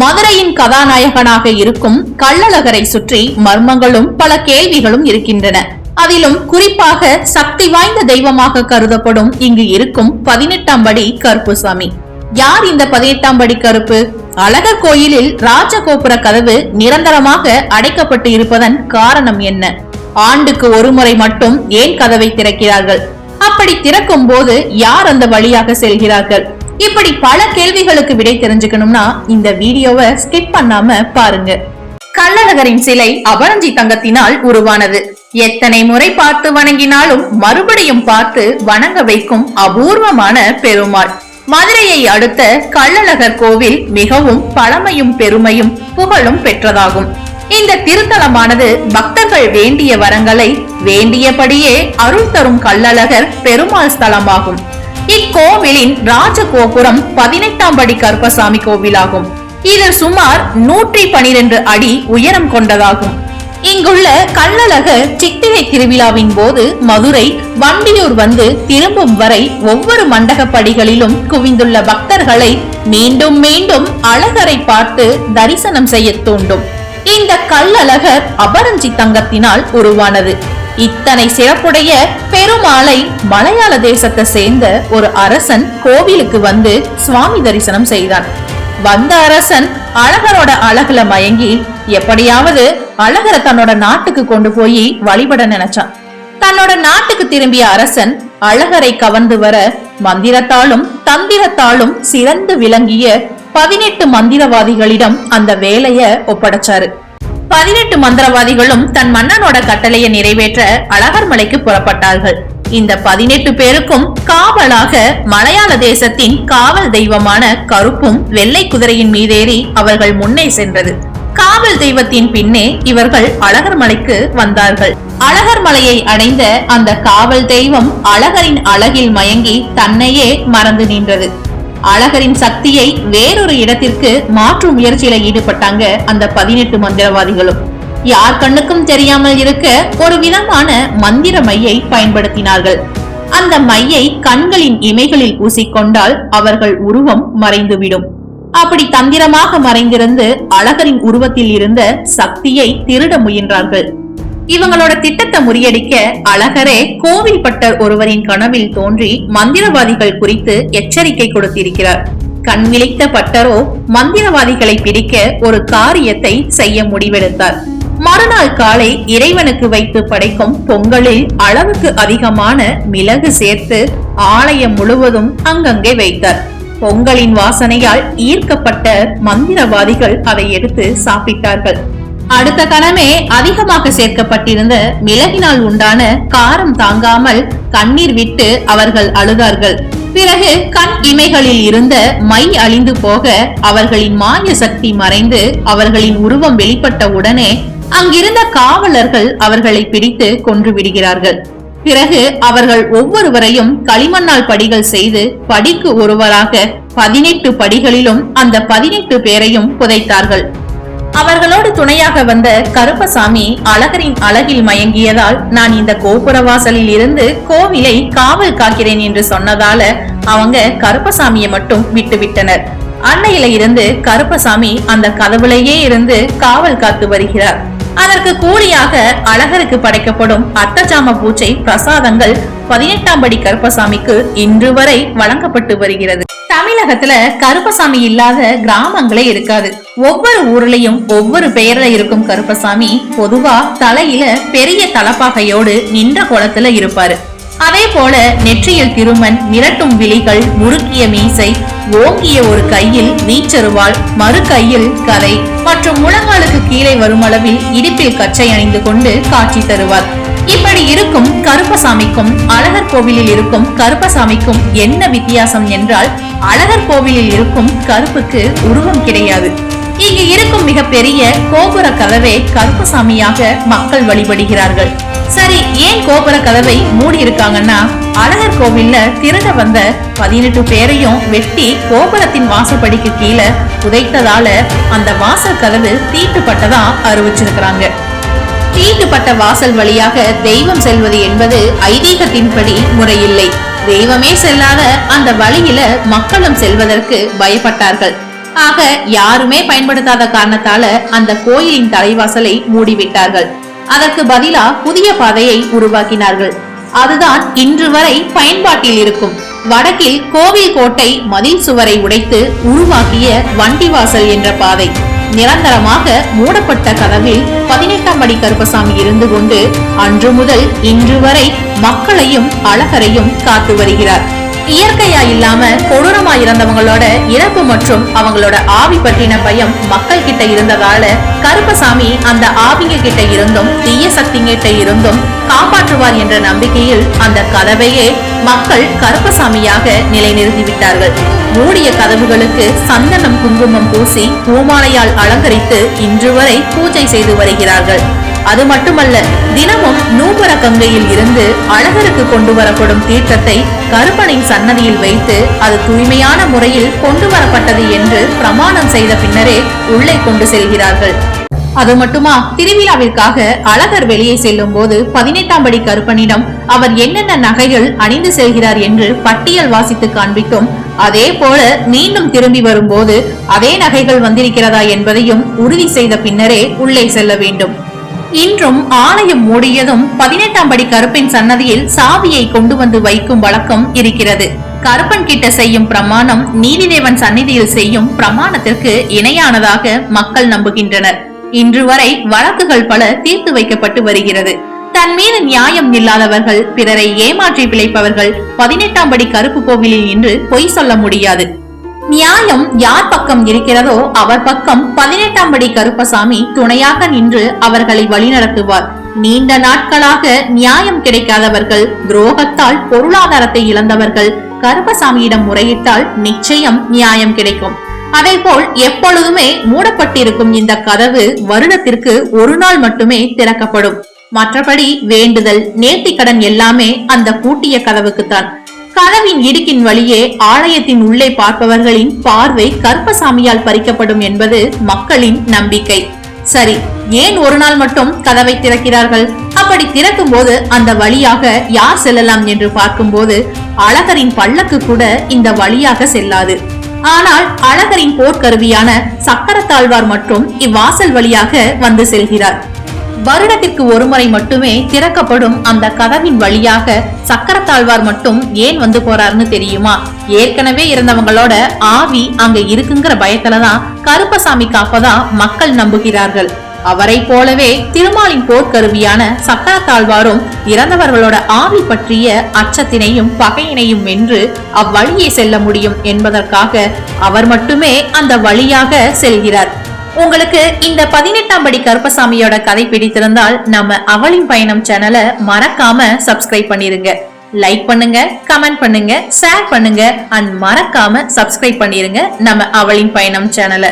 மதுரையின் கதாநாயகனாக இருக்கும் கள்ளழகரை சுற்றி மர்மங்களும் பல கேள்விகளும் இருக்கின்றன. அதிலும் குறிப்பாக சக்தி வாய்ந்த தெய்வமாக கருதப்படும் இங்கு இருக்கும் பதினெட்டாம் படி கருப்புசாமி. யார் இந்த பதினெட்டாம் படி கருப்பு? அழகர் கோயிலில் ராஜகோபுர கதவு நிரந்தரமாக அடைக்கப்பட்டு இருப்பதன் காரணம் என்ன? ஆண்டுக்கு ஒரு முறை மட்டும் ஏன் கதவை திறக்கிறார்கள்? அப்படி திறக்கும் போது யார் அந்த வழியாக செல்கிறார்கள்? இப்படி பல கேள்விகளுக்கு விடை தெரிஞ்சுக்கணும்னா இந்த வீடியோவை ஸ்கிப் பண்ணாம பாருங்க. கள்ளழகரின் சிலை அபரஞ்சி தங்கத்தினால் உருவானது. எத்தனை முறை பார்த்து வணங்கினாலும் மறுபடியும் பார்த்து வணங்க வைக்கும் அபூர்வமான பெருமாள். மதுரையை அடுத்த கள்ளழகர் கோவில் மிகவும் பழமையும் பெருமையும் புகழும் பெற்றதாகும். இந்த திருத்தலமானது பக்தர்கள் வேண்டிய வரங்களை வேண்டியபடியே அருள் தரும் கள்ளழகர் பெருமாள் ஸ்தலமாகும். இக்கோவிலின் ராஜகோபுரம் பதினெட்டாம் படி கருப்பசாமி கோவிலாகும். இது சுமார் நூற்றி பனிரெண்டு அடி உயரம் கொண்டதாகும். இங்குள்ள கள்ளழகர் சித்திரை திருவிழாவின் போது மதுரை வண்டியூர் வந்து திரும்பும் வரை ஒவ்வொரு மண்டகப்படிகளிலும் குவிந்துள்ள பக்தர்களை மீண்டும் மீண்டும் அழகரை பார்த்து தரிசனம் செய்ய தூண்டும். இந்த கல்லழகர் அபரஞ்சி தங்கத்தினால் உருவானது. இத்தனை சிறப்புடைய பெருமாளை மலையாள தேசத்தை சேர்ந்த ஒரு அரசன் கோவிலுக்கு வந்து சுவாமி தரிசனம் செய்தான். வந்த அரசன் அழகரோட அழகுல மயங்கி எப்படியாவது அழகரை தன்னோட நாட்டுக்கு கொண்டு போய் வழிபட நினைச்சான். தன்னோட நாட்டுக்கு திரும்பிய அரசன் அழகரை கவர்ந்து வர மந்திரத்தாலும் தந்திரத்தாலும் சிறந்து விளங்கிய பதினெட்டு மந்திரவாதிகளிடம் அந்த வேலைய ஒப்படைச்சாரு. பதினெட்டு மந்திரவாதிகளும் தன் மன்னனோட கட்டளையை நிறைவேற்ற அழகர் மலைக்கு புறப்பட்டார்கள். இந்த பதினெட்டு பேருக்கும் காவலாக மலையாள தேசத்தின் காவல் தெய்வமான கருப்பும் வெள்ளை குதிரையின் மீதேறி அவர்கள் முன்னே சென்றது. காவல் தெய்வத்தின் பின்னே இவர்கள் அழகர் மலைக்கு வந்தார்கள். அழகர் மலையை அடைந்த அந்த காவல் தெய்வம் அழகரின் அழகில் மயங்கி தன்னையே மறந்து நின்றது. அழகரின் சக்தியை வேறொரு இடத்திற்கு மாற்றும் முயற்சியில ஈடுபட்டாங்க அந்த பதினெட்டு மந்திரவாதிகளும். யார் கண்ணுக்கும் தெரியாமல் இருக்க ஒரு விதமான மந்திர மையை பயன்படுத்தினார்கள். அந்த மையை கண்களின் இமைகளில் பூசிக்கொண்டால் அவர்கள் உருவம் மறைந்துவிடும். அப்படி தந்திரமாக மறைந்திருந்து அழகரின் உருவத்தில் இருந்த சக்தியை திருட முயன்றார்கள். இவங்களோட திட்டத்தை முறியடிக்க அழகரே கோவில்பட்டர் ஒருவரின் கனவில் தோன்றி மந்திரவாதிகள் குறித்து எச்சரிக்கை கொடுத்திருக்கிறார். கண் விழித்த பட்டரோ மந்திரவாதிகளை பிடிக்க ஒரு காரியத்தை செய்ய முடிவெடுத்தார். மறுநாள் காலை இறைவனுக்கு வைத்து படைக்கும் பொங்கலில் அளவுக்கு அதிகமான மிளகு சேர்த்து ஆலயம் முழுவதும் அங்கங்கே வைத்தார். பொங்கலின் வாசனையால் ஈர்க்கப்பட்ட மந்திரவாதிகள் அதை எடுத்து சாப்பிட்டார்கள். அடுத்த கணமே அதிகமாக சேர்க்கப்பட்டிருந்த மிளகினால் உண்டான காரம் தாங்காமல் கண்ணீர் விட்டு அவர்கள் அழுதார்கள். பிறகு கண் இமைகளில் இருந்த மை அழிந்து போக அவர்களின் மாய சக்தி மறைந்து அவர்களின் உருவம் வெளிப்பட்ட உடனே அங்கிருந்த காவலர்கள் அவர்களை பிடித்து கொன்று விடுகிறார்கள். பிறகு அவர்கள் ஒவ்வொருவரையும் களிமண்ணால் படிகள் செய்து படிக்கு ஒருவராக பதினெட்டு படிகளிலும் அந்த பதினெட்டு பேரையும் புதைத்தார்கள். அவர்களோடு துணையாக வந்த கருப்பசாமி அழகரின் அழகில் மயங்கியதால் நான் இந்த கோபுர வாசலில் இருந்து கோவிலை காவல் காக்கிறேன் என்று சொன்னதால அவங்க கருப்பசாமியை மட்டும் விட்டுவிட்டனர். அன்னையில இருந்து கருப்பசாமி அந்த கதவுலையே இருந்து காவல் காத்து வருகிறார். அதற்கு கூலியாக அழகருக்கு படைக்கப்படும் அத்தஜாம பூச்சை பிரசாதங்கள் பதினெட்டாம் படி கருப்பசாமிக்கு இன்று வரை வழங்கப்பட்டு வருகிறது. தமிழகத்துல கருப்பசாமி இல்லாத கிராமங்களே இருக்காது. ஒவ்வொரு ஊர்லயும் ஒவ்வொரு பெயர்ல இருக்கும் கருப்பசாமி பொதுவா தலையில பெரிய தலப்பாகையோடு நின்ற குளத்துல இருப்பாரு. அதே போல நெற்றியில் திருமன் மிரட்டும் விழிகள் முறுக்கிய மீசை ஓங்கிய ஒரு கையில் நீச்சருவாள் மறு கையில் கரை மற்றும் முழங்காலுக்கு கீழே வரும் அளவில் இடுப்பில் கச்சை அணிந்து கொண்டு காட்சி தருவார். இப்படி இருக்கும் கருப்பசாமிக்கும் அழகர் கோவிலில் இருக்கும் கருப்பசாமிக்கும் என்ன வித்தியாசம் என்றால் அழகர் கோவிலில் இருக்கும் கருப்புக்கு உருவம் கிடையாது. இங்கு இருக்கும் மிக பெரிய கோபுர கதவை கருப்பசாமியாக மக்கள் வழிபடுகிறார்கள். சரி ஏன் கோபுர கதவை மூடி இருக்காங்கன்னா அழகர் கோவில்ல திருட வந்த பதினெட்டு பேரையும் வெட்டி கோபுரத்தின் வாசப்படிக்கு கீழே புதைத்ததால அந்த வாசல் கதவு தீட்டுப்பட்டதா அறிவிச்சிருக்கிறாங்க. தீட்டுப்பட்ட வாசல் வழியாக தெய்வம் செல்வது என்பது ஐதீகத்தின்படி முறையில்லை. தெய்வமே செல்லாத அந்த வழியில மக்களும் செல்வதற்கு பயப்பட்டார்கள். ஆக யாருமே பயன்படுத்தாத காரணத்தால அந்த கோயிலின் தலைவாசலை மூடிவிட்டார்கள். அதற்கு பதிலா புதிய பாதையை உருவாக்கினார்கள். அதுதான் இன்று வரை பயன்பாட்டில் இருக்கும். வடக்கில் கோவில் கோட்டை மதில் சுவரை உடைத்து உருவாக்கிய வண்டிவாசல் என்ற பாதை. நிரந்தரமாக மூடப்பட்ட கதவில் பதினெட்டாம் அடி கருப்பசாமி இருந்து கொண்டு அன்று முதல் இன்று வரை மக்களையும் அழகரையும் காத்து வருகிறார். இயற்கையா இல்லாம கொடூரமா இறந்தவங்களோட இறப்பு மற்றும் அவங்களோட ஆவி பற்றின பயம் மக்கள் கிட்ட இருந்ததால கருப்பசாமி அந்த ஆவிங்க கிட்ட இருந்தும் தீய சக்திங்கிட்ட இருந்தும் காப்பாற்றுவார் என்ற நம்பிக்கையில் அந்த கதவையே மக்கள் கருப்பசாமியாக நிலைநிறுத்தி விட்டார்கள் மூடிய கதவுகளுக்கு சந்தனம் குங்குமம் பூசி பூமாலையால் அலங்கரித்து இன்று வரை பூஜை செய்து வருகிறார்கள். அது மட்டுமல்ல தினமும் நூபுர கங்கையில் இருந்து அழகருக்கு கொண்டு வரப்படும் தீர்த்தத்தை கருப்பனின் சன்னதியில் வைத்து அது தூய்மையான முறையில் கொண்டு வரப்பட்டது என்று பிரமாணம் செய்த பின்னரே உள்ளே கொண்டு செல்கிறார்கள். அது மட்டுமா திருவிழாவிற்காக அழகர் வெளியே செல்லும் போது பதினெட்டாம் படி கருப்பனிடம் அவர் என்னென்ன நகைகள் அணிந்து செல்கிறார் என்று பட்டியல் வாசித்து காண்பிக்கும் அதே போல மீண்டும் திரும்பி வரும்போது அதே நகைகள் வந்திருக்கிறதா என்பதையும் உறுதி செய்த பின்னரே உள்ளே செல்ல வேண்டும். இன்றும் ஆலயம் மூடியதும் பதினெட்டாம் படி கருப்பின் சன்னதியில் சாவியை கொண்டு வந்து வைக்கும் வழக்கம் இருக்கிறது. கருப்பன் கிட்ட செய்யும் பிரமாணம் நீதிதேவன் சந்நிதியில் செய்யும் பிரமாணத்திற்கு இணையானதாக மக்கள் நம்புகின்றனர். இன்று வரை வழக்குகள் பல தீர்த்து வைக்கப்பட்டு வருகிறது. தன் மீது நியாயம் இல்லாதவர்கள் பிறரை ஏமாற்றி பிழைப்பவர்கள் பதினெட்டாம் படி கருப்பு கோவிலில் இன்று பொய் சொல்ல முடியாது. நியாயம் யார் பக்கம் இருக்கிறதோ அவர் பக்கம் பதினெட்டாம் படி கருப்பசாமி துணையாக நின்று அவர்களை வழிநடத்துவார். நீண்ட நாட்களாக நியாயம் கிடைக்காதவர்கள் துரோகத்தால் பொருளாதாரத்தை இழந்தவர்கள் கருப்பசாமியிடம் முறையிட்டால் நிச்சயம் நியாயம் கிடைக்கும். அதே போல் எப்பொழுதுமே மூடப்பட்டிருக்கும் இந்த கதவு வருடத்திற்கு ஒரு நாள் மட்டுமே திறக்கப்படும். மற்றபடி வேண்டுதல் நேர்த்திக்கடன் எல்லாமே அந்த பூட்டிய கதவுக்குத்தான். கதவின் இடுக்கின் வழியே ஆலயத்தின் உள்ளே பார்ப்பவர்களின் பார்வை கருப்பசாமியால் பறிக்கப்படும் என்பது மக்களின் நம்பிக்கை. சரி ஏன் ஒரு நாள் மட்டும் கதவை திறக்கிறார்கள்? அப்படி திறக்கும் போது அந்த வழியாக யார் செல்லலாம் என்று பார்க்கும்போது அழகரின் பல்லக்கு கூட இந்த வழியாக செல்லாது. ஆனால் அழகரின் போர்க்கருவியான சக்கரத்தாழ்வார் மற்றும் இவ்வாசல் வழியாக வந்து செல்கிறார். வருடத்திற்கு ஒருமுறை மட்டுமே திறக்கப்படும் அந்த கதவின் வழியாக சக்கரத்தாழ்வார் மட்டும் ஏன் வந்து போறாருன்னு தெரியுமா? ஏற்கனவே இருந்தவங்களோட ஆவி அங்க இருக்குங்கிற பயத்துலதான் கருப்பசாமி காப்பதா மக்கள் நம்புகிறார்கள். அவரை போலவே திருமாலின் போர்க்கருவியான சக்கரத்தாழ்வாரும் இறந்தவர்களோட ஆவி பற்றிய அச்சத்தினையும் பகையினையும் வென்று அவ்வழியே செல்ல முடியும் என்பதற்காக அவர் மட்டுமே அந்த வழியாக செல்கிறார். உங்களுக்கு இந்த பதினெட்டாம் படி கருப்பசாமியோட கதை பிடித்திருந்தால் நம்ம அவளின் பயணம் சேனலை மறக்காம சப்ஸ்கிரைப் பண்ணிருங்க. லைக் பண்ணுங்க கமெண்ட் பண்ணுங்க ஷேர் பண்ணுங்க அண்ட் மறக்காம சப்ஸ்கிரைப் பண்ணிருங்க நம்ம அவளின் பயணம் சேனலை